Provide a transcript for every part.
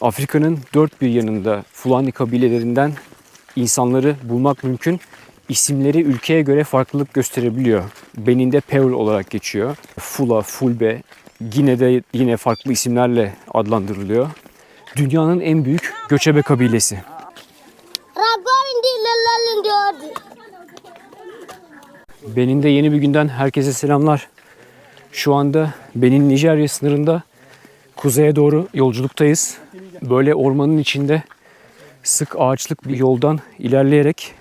Afrika'nın dört bir yanında Fulani kabilelerinden insanları bulmak mümkün. İsimleri ülkeye göre farklılık gösterebiliyor. Benin'de Peul olarak geçiyor. Fula, Fulbe, Gine'de yine farklı isimlerle adlandırılıyor. Dünyanın en büyük göçebe kabilesi. Benin'de yeni bir günden herkese selamlar. Şu anda Benin Nijerya sınırında kuzeye doğru yolculuktayız. Böyle ormanın içinde sık ağaçlık bir yoldan ilerleyerek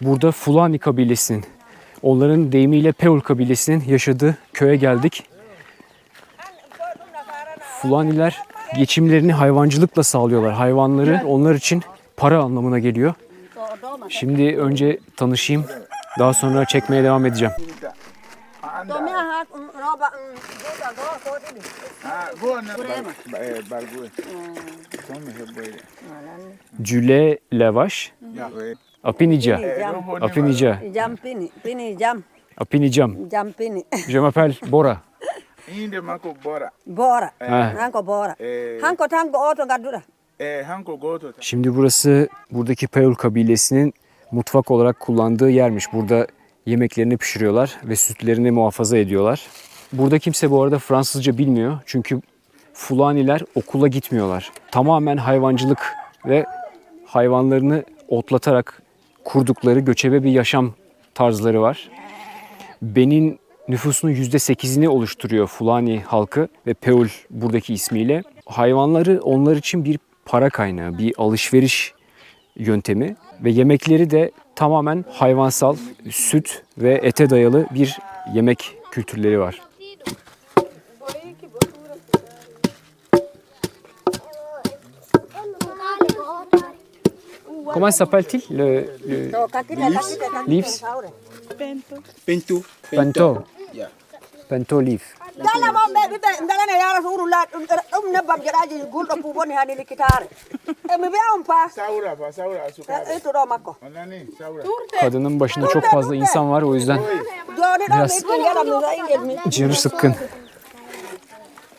burada Fulani kabilesinin, onların deyimiyle Peul kabilesinin yaşadığı köye geldik. Fulaniler geçimlerini hayvancılıkla sağlıyorlar. Hayvanları onlar için para anlamına geliyor. Şimdi önce tanışayım. Daha sonra çekmeye devam edeceğim. Cüle Levaş, Apinica, Apinica, jam pini pini jam Apinicam. jam pini. Je m'appelle Bora. Inde mako bora. Bora. Ha. Hanko bora. Eh, Hanko tango oto gadura. eh. Şimdi burası buradaki Peul kabilesinin mutfak olarak kullandığı yermiş. Burada yemeklerini pişiriyorlar ve sütlerini muhafaza ediyorlar. Burada kimse bu arada Fransızca bilmiyor. Çünkü Fulaniler okula gitmiyorlar. Tamamen hayvancılık ve hayvanlarını otlatarak kurdukları göçebe bir yaşam tarzları var. Benin nüfusunun %8'ini oluşturuyor Fulani halkı ve Peul buradaki ismiyle. Hayvanları onlar için bir para kaynağı, bir alışveriş yöntemi ve yemekleri de tamamen hayvansal, süt ve ete dayalı bir yemek kültürleri var. Comment s'appelle-t-il le, le leaves? Pintu. Bento. Yeah. Bento leaf. Dala mo be bite ndala ne yara suru la um ne bab jaraji guldo pu boni hani likitare. E mi be on pa. Saura pa, saura sukara. E to do makko. Onani, saura. Kadının başında çok fazla insan var o yüzden Biraz- canı sıkkın.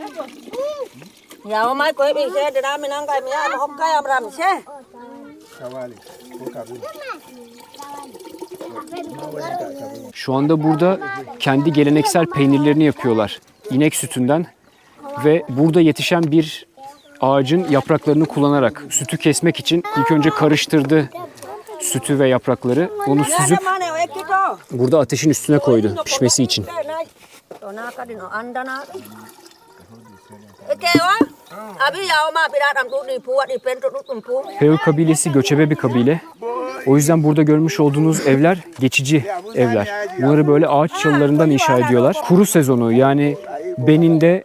Hamza. Golla wala angare. Ya mai ko be se de dam nang kai mi ya hokka am ram se. Kawali. Ko kabu. Şu anda burada kendi geleneksel peynirlerini yapıyorlar. İnek sütünden ve burada yetişen bir ağacın yapraklarını kullanarak sütü kesmek için ilk önce karıştırdı sütü ve yaprakları. Onu süzüp burada ateşin üstüne koydu pişmesi için. Abi. Peul kabilesi göçebe bir kabile. O yüzden burada görmüş olduğunuz evler geçici evler. Bunları böyle ağaç çalılarından inşa ediyorlar. Kuru sezonu yani Benin'de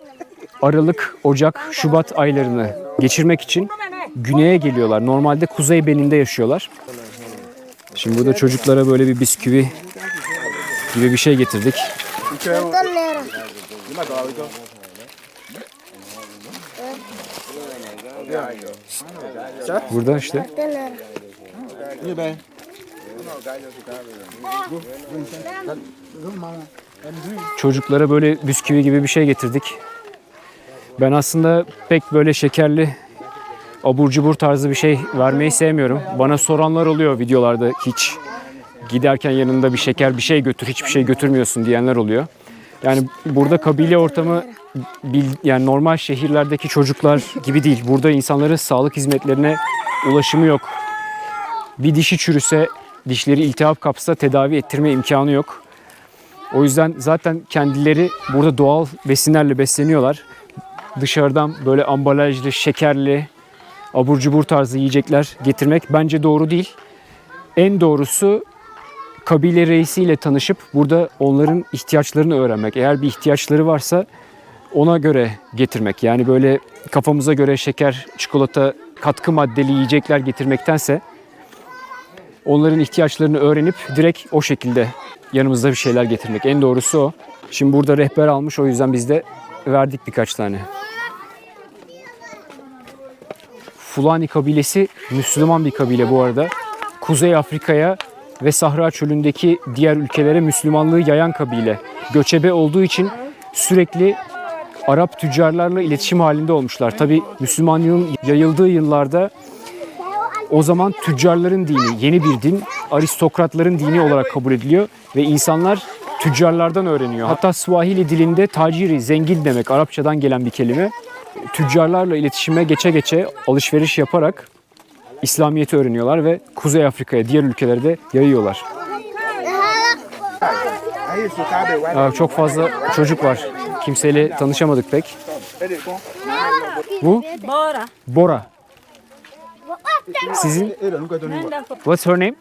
Aralık, Ocak, Şubat aylarını geçirmek için güneye geliyorlar. Normalde Kuzey Benin'de yaşıyorlar. Şimdi burada çocuklara böyle bir bisküvi gibi bir şey getirdik. Burada işte Ni ben. çocuklara böyle bisküvi gibi bir şey getirdik. Ben aslında pek böyle şekerli abur cubur tarzı bir şey vermeyi sevmiyorum. Bana soranlar oluyor videolarda hiç giderken yanında bir şeker bir şey götür hiçbir şey götürmüyorsun diyenler oluyor. Yani burada kabile ortamı yani normal şehirlerdeki çocuklar gibi değil. Burada insanların sağlık hizmetlerine ulaşımı yok. Bir dişi çürüse, dişleri iltihap kapsa tedavi ettirme imkanı yok. O yüzden zaten kendileri burada doğal besinlerle besleniyorlar. Dışarıdan böyle ambalajlı, şekerli, abur cubur tarzı yiyecekler getirmek bence doğru değil. En doğrusu kabile reisiyle tanışıp burada onların ihtiyaçlarını öğrenmek. Eğer bir ihtiyaçları varsa ona göre getirmek. Yani böyle kafamıza göre şeker, çikolata, katkı maddeli yiyecekler getirmektense onların ihtiyaçlarını öğrenip direkt o şekilde yanımızda bir şeyler getirmek. En doğrusu o. Şimdi burada rehber almış o yüzden biz de verdik birkaç tane. Fulani kabilesi Müslüman bir kabile bu arada. Kuzey Afrika'ya ve Sahra Çölü'ndeki diğer ülkelere Müslümanlığı yayan kabile. Göçebe olduğu için sürekli Arap tüccarlarla iletişim halinde olmuşlar. Tabi Müslümanlığın yayıldığı yıllarda o zaman tüccarların dini, yeni bir din, aristokratların dini olarak kabul ediliyor ve insanlar tüccarlardan öğreniyor. Hatta Swahili dilinde taciri, zengin demek, Arapçadan gelen bir kelime. Tüccarlarla iletişime geçe geçe alışveriş yaparak İslamiyet'i öğreniyorlar ve Kuzey Afrika'ya, diğer ülkelere de yayıyorlar. Çok fazla çocuk var. Kimseyle tanışamadık pek. Bu Bora. Bora. Sizin what's her name?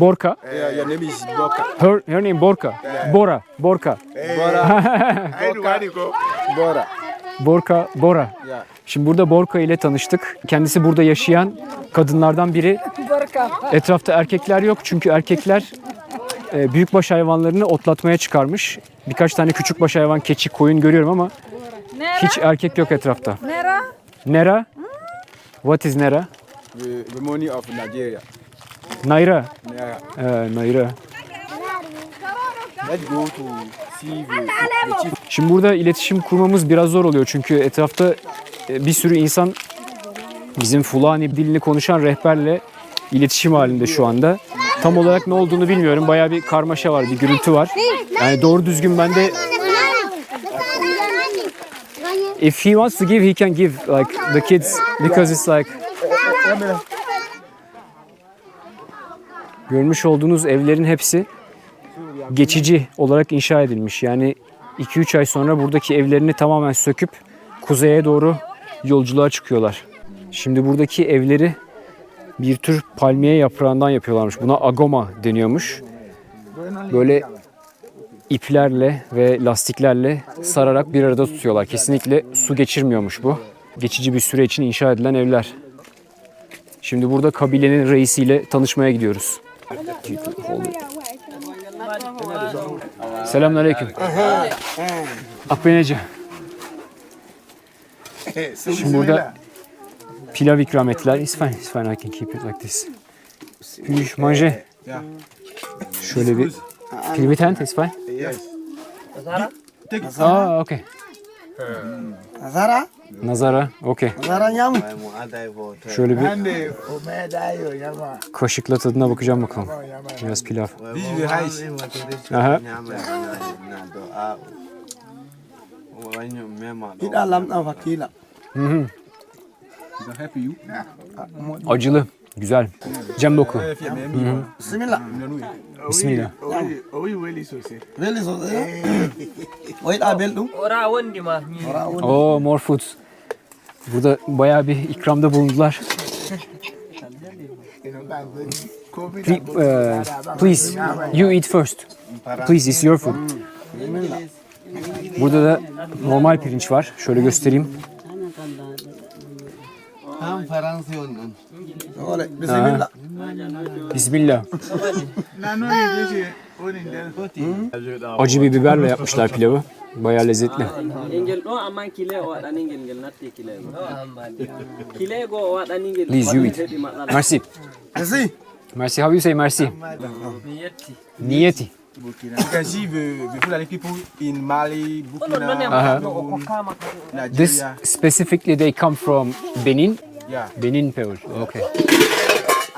Borka. É, your name is Borca. Her, her name Borka. Bora. Borka. Bora. Aí do vai go. Bora. Borka, Bora. Şimdi burada Borka ile tanıştık. Kendisi burada yaşayan kadınlardan biri. Etrafta erkekler yok çünkü erkekler e, büyükbaş hayvanlarını otlatmaya çıkarmış. Birkaç tane küçükbaş hayvan, keçi, koyun görüyorum ama hiç erkek yok etrafta. Nera. Nera? What is Nera? The, money of Nigeria. Naira. Yeah. Ee, Naira. Let's go to Şimdi burada iletişim kurmamız biraz zor oluyor çünkü etrafta e, bir sürü insan bizim Fulani dilini konuşan rehberle iletişim halinde şu anda. Tam olarak ne olduğunu bilmiyorum. Bayağı bir karmaşa var, bir gürültü var. Yani doğru düzgün ben de if he wants to give he can give like the kids because it's like Görmüş olduğunuz evlerin hepsi geçici olarak inşa edilmiş. Yani 2-3 ay sonra buradaki evlerini tamamen söküp kuzeye doğru yolculuğa çıkıyorlar. Şimdi buradaki evleri bir tür palmiye yaprağından yapıyorlarmış. Buna agoma deniyormuş. Böyle iplerle ve lastiklerle sararak bir arada tutuyorlar. Kesinlikle su geçirmiyormuş bu. Geçici bir süre için inşa edilen evler. Şimdi burada kabilenin reisiyle tanışmaya gidiyoruz. Selamünaleyküm. Akbeneci. Şimdi burada pilav ikram ettiler. It's fine, it's fine. I can keep it like this. Manger. Yeah. Şöyle bir pilav tent, it's fine. Yes. Aa, okay. Zara, Nazara, okay. Zara nyam. Şöyle bir kaşıkla tadına bakacağım bakalım. Biraz pilav. Aha. Acılı, güzel. Cem doku. Bismillah. Bismillah. Oo, more food. Burada bayağı bir ikramda bulundular. Please, uh, please, you eat first. Please, it's your food. Burada da normal pirinç var. Şöyle göstereyim. Ole, bismillah. Bismillah. No, no, this is only there. Acı bir biberle yapmışlar pilavı. Bayağı lezzetli. Please, you eat. Merci. Merci. Merci. How you say merci? Niyeti. People in Mali, Burkina, ka. This specifically they come from Benin. Yeah. Benin people. Okay.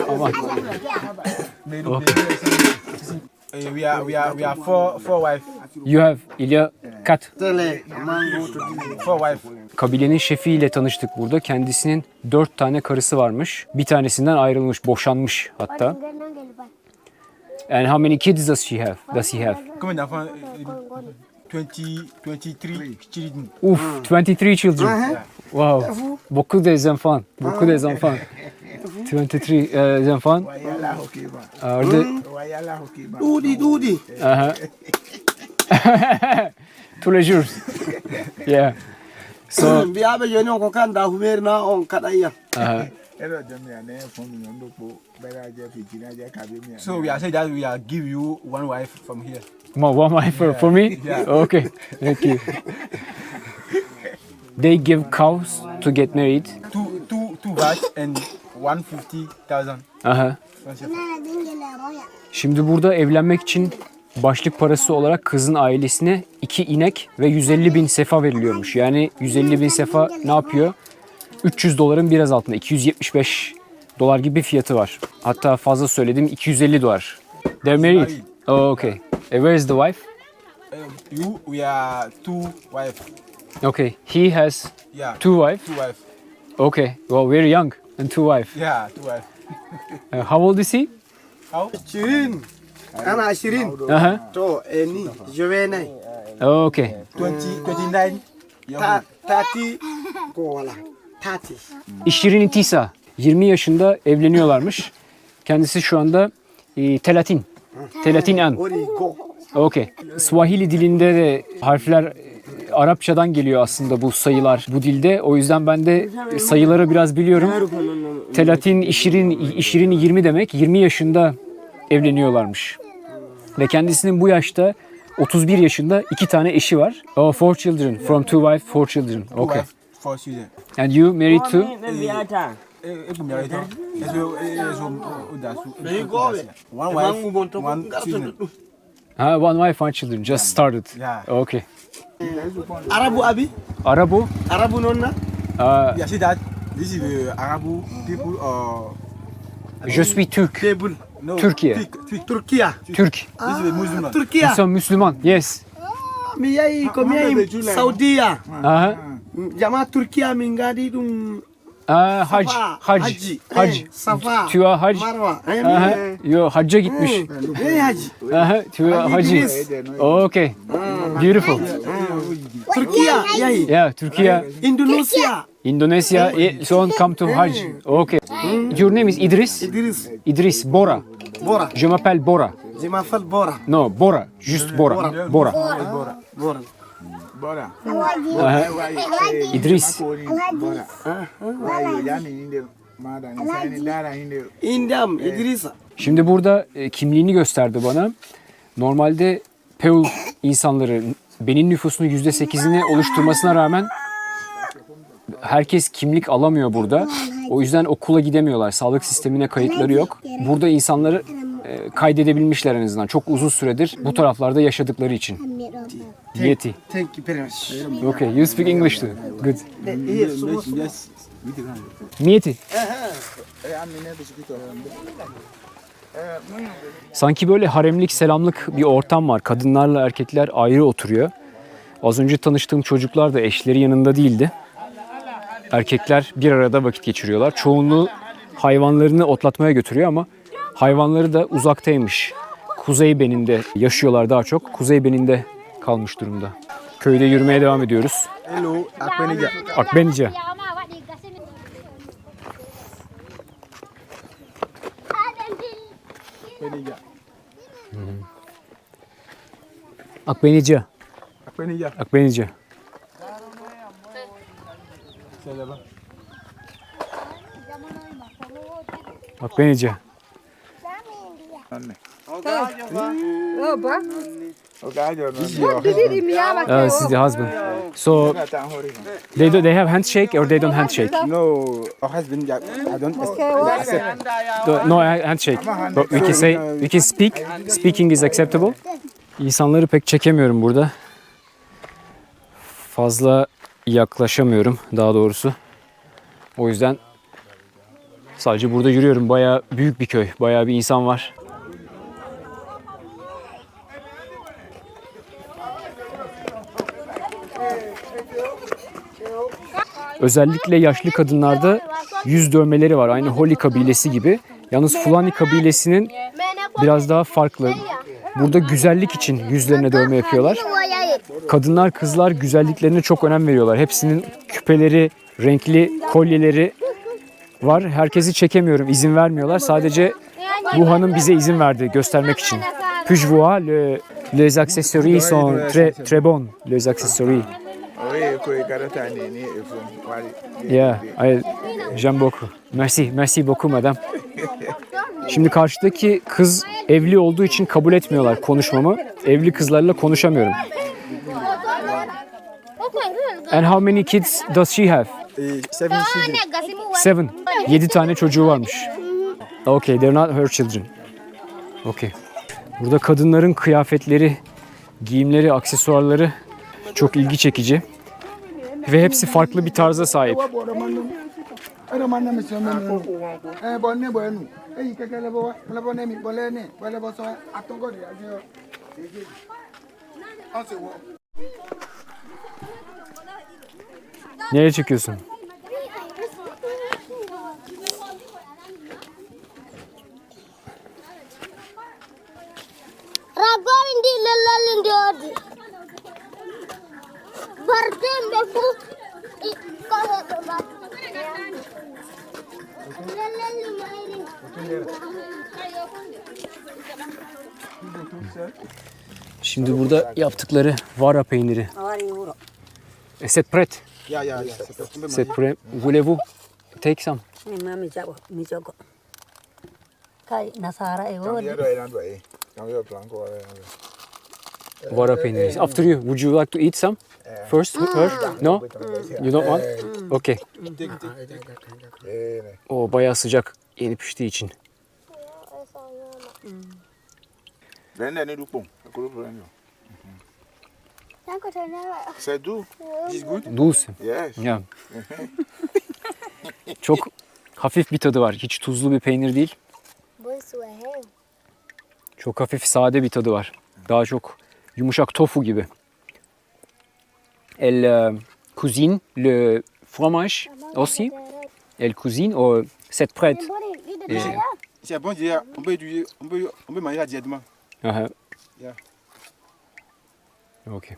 Aman. They do. They, uh, we are we are we are four four wife You have İlya Kat. Tele mango to four wife. Kabilenin şefiyle tanıştık burada. Kendisinin dört tane karısı varmış. Bir tanesinden ayrılmış, boşanmış hatta. And how many kids does she have? Does he have? Euh, 20, 23 children. Ouf, 23 children. Wow. Beaucoup des enfants. Beaucoup des enfants. 23 euh, enfants. The, Wayala Hokeba. Dudi dudi. Aha. tous les jours. yeah. So, Biya be jeni on ko kan da humer na on kadaya. So we are saying that we are give you one wife from here. one one wife for, for me? Yeah. Okay, thank you. They give cows to get married. Two, two, two watch and one fifty thousand. Aha. Şimdi burada evlenmek için başlık parası olarak kızın ailesine iki inek ve 150 bin sefa veriliyormuş. Yani 150 bin sefa ne yapıyor? 300 doların biraz altında 275 dolar gibi bir fiyatı var. Hatta fazla söyledim 250 dolar. They're married. Oh, okay. And where is the wife? Um, you we are two wife. Okay. He has yeah, two wife. Two wife. Okay. Well, we're young and two wife. Yeah, two wife. uh, how old is he? How? Shirin. I'm Shirin. Uh. To any Juvene. Oh, okay. 20, 29. 30 tatil. Işirin Tisa 20 yaşında evleniyorlarmış. Kendisi şu anda e, telatin. Telatin an. Okey. Swahili dilinde de harfler e, Arapçadan geliyor aslında bu sayılar bu dilde. O yüzden ben de sayıları biraz biliyorum. Telatin, işirin, işirin 20 demek. 20 yaşında evleniyorlarmış. Ve kendisinin bu yaşta 31 yaşında iki tane eşi var. Oh, four children. From two wife, four children. Okay wife, four children. And you married to? Pour me arrêter. Est-ce que, so, that's- There you go. One wife, one children. Ha, one wife, one children. Just started. Yeah. Okay. Arabu abi. Arabu? Arabu nonna. Uh, Yeah, see that? This is the Arab people or je suis Türk. Tebul. no Türkiye. Türk, Türk. Turkiya. Türk. This is the Muslim. Turkiya. Nous sommes musulmans. Yes. Mi yayi ko mi yayi Saudiya. Aha. Jama Turkiya min gadi dum Aa, hac. Safa, Hac. Haji. Hac. Eh, Safa. As hac. Marwa. Eh, Aha. eh, Yo hacca gitmiş. eh, haji. Aha. Tu as Haji hacı. İdris. Okay. Beautiful. Turkiya yayi. Yeah, Türkiye, Indonesia. Indonesia, eh, soon come to Hajj. Okay. Your name is Idris? Idris. Idris Bora. Bora. Je m'appelle Bora. Jemafal Bora. No, Bora. Juste Bora. Bora. Bora. Bora. Aha. İdris. Indam Idrisa. Şimdi burada e, kimliğini gösterdi bana. Normalde Peul insanları Benin nüfusunun %8'ini oluşturmasına rağmen herkes kimlik alamıyor burada. O yüzden okula gidemiyorlar. Sağlık sistemine kayıtları yok. Burada insanları kaydedebilmişler en azından. Çok uzun süredir bu taraflarda yaşadıkları için. Yeti. Thank you very much. Okay, you speak English too. Good. Yes, Yes. Sanki böyle haremlik, selamlık bir ortam var. Kadınlarla erkekler ayrı oturuyor. Az önce tanıştığım çocuklar da eşleri yanında değildi. Erkekler bir arada vakit geçiriyorlar. Çoğunluğu hayvanlarını otlatmaya götürüyor ama hayvanları da uzaktaymış. Kuzey Beninde yaşıyorlar daha çok. Kuzey Beninde kalmış durumda. Köyde yürümeye devam ediyoruz. Hello, Akpenija. Akbenice. Akpenija. Akbenice. Akpenija. Akbenice. C'est husband. Uh, this is the husband. So they do, they have handshake or they don't handshake? No, our husband, I don't accept. The- No handshake. But we can say we can speak. Speaking is acceptable. İnsanları pek çekemiyorum burada. Fazla yaklaşamıyorum daha doğrusu. O yüzden sadece burada yürüyorum. Bayağı büyük bir köy. Bayağı bir insan var. Özellikle yaşlı kadınlarda yüz dövmeleri var. Aynı Holi kabilesi gibi. Yalnız Fulani kabilesinin biraz daha farklı. Burada güzellik için yüzlerine dövme yapıyorlar. Kadınlar, kızlar güzelliklerine çok önem veriyorlar. Hepsinin küpeleri, renkli kolyeleri var. Herkesi çekemiyorum, izin vermiyorlar. Sadece bu hanım bize izin verdi göstermek için. Puis je vois le, Les accessoires sont très très bons. Les accessoires. Yeah, I, j'aime beaucoup. Merci, merci beaucoup madam. Şimdi karşıdaki kız evli olduğu için kabul etmiyorlar konuşmamı. Evli kızlarla konuşamıyorum. And how many kids does she have? Eh, seven children. Seven. Yedi tane çocuğu varmış. Okay, they're not her children. Okay. Burada kadınların kıyafetleri, giyimleri, aksesuarları çok ilgi çekici. Ve hepsi farklı bir tarza sahip. Ada mana yaptıkları vara peyniri. C'est prêt. Ya ya ya. C'est prêt. Voulez-vous take some? Vara peyniri. After you, would you like to eat some? First, her? No? You don't want? Okay. Eh, ne. O bayağı sıcak yeni piştiği için. Blender ne du pon. Ko tanya. C'est doux. It's good. Dulce. Yes. Ya. Çok hafif bir tadı var. Hiç tuzlu bir peynir değil. Çok hafif sade bir tadı var. Daha çok yumuşak tofu gibi. Elle euh, cuisine le fromage aussi. Elle cuisine au cette prête. Et- C'est bon dire, on peut on peut on peut manger directement. Aha. Yeah. Okay.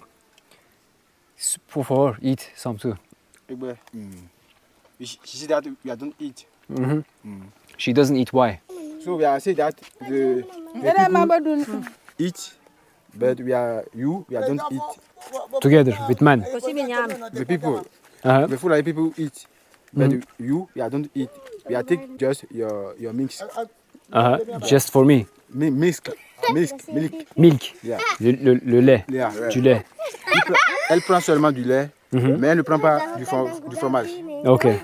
Favor, eat some too. Egbe. Mm. She she said that we are don't eat. Mhm. She doesn't eat why? So we are say that the, the people eat, but we are you we are don't eat. Together with nyami. The people, Aha. the full people eat, but you we are don't eat. We are take just your your mix, Aha. Just for me. Mi- mix, mix, milk. Milk. Yeah. Le, le, le lait. Yeah. Du lait. Prend- Elle prend seulement du lait, mais elle ne prend pas du, fro- du fromage. Okay.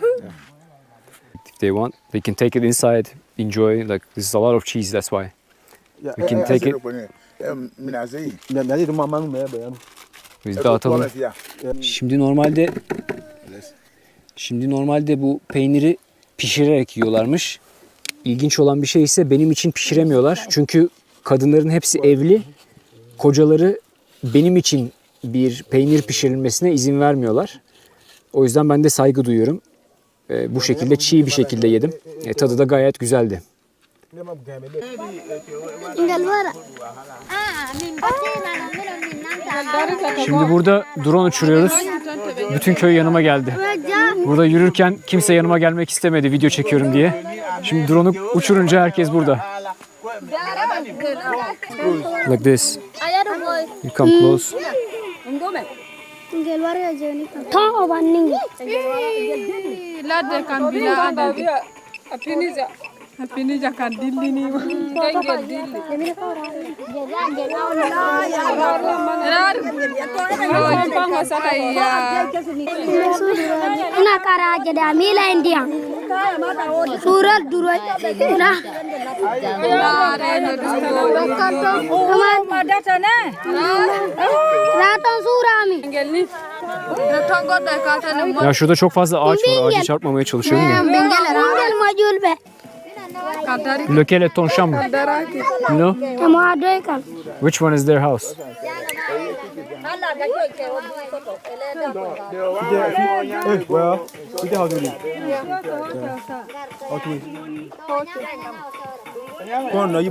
If they want, they can take it inside, enjoy. Like there's a lot of cheese, that's why. Yeah, We can take it. De maman mais ben. Biz dağıtalım. Şimdi normalde Şimdi normalde bu peyniri pişirerek yiyorlarmış. İlginç olan bir şey ise benim için pişiremiyorlar. Çünkü kadınların hepsi evli. Kocaları benim için bir peynir pişirilmesine izin vermiyorlar. O yüzden ben de saygı duyuyorum. Ee, bu şekilde çiğ bir şekilde yedim. E, tadı da gayet güzeldi. Şimdi burada drone uçuruyoruz. Bütün köy yanıma geldi. Burada yürürken kimse yanıma gelmek istemedi video çekiyorum diye. Şimdi drone'u uçurunca herkes burada. Like this. You come close. Gelvar yazıyor. Tam o banning. La de kan bila ada. Atiniza. Apiniza. Apiniza kan dilli ni. Kenge dilli. Rar. Pango saka ya. Ina kara aja dah mila India. Surat dulu. Ina. Ratong surami. Ya şurada çok fazla ağaç var. Ağaca çarpmamaya çalışıyorum ya. Bengkel majul be. Lequel est ton chambre? No? Which one is their house? Well, we can. Okay.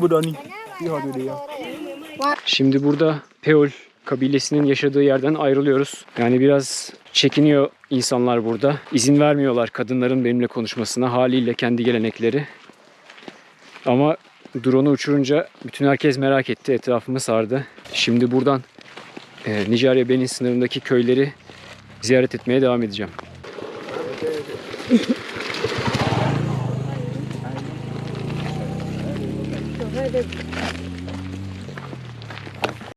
Doni. Şimdi burada Peol kabilesinin yaşadığı yerden ayrılıyoruz. Yani biraz çekiniyor insanlar burada. İzin vermiyorlar kadınların benimle konuşmasına haliyle kendi gelenekleri. Ama drone'u uçurunca bütün herkes merak etti. Etrafımı sardı. Şimdi buradan e, Nijerya Benin sınırındaki köyleri ziyaret etmeye devam edeceğim.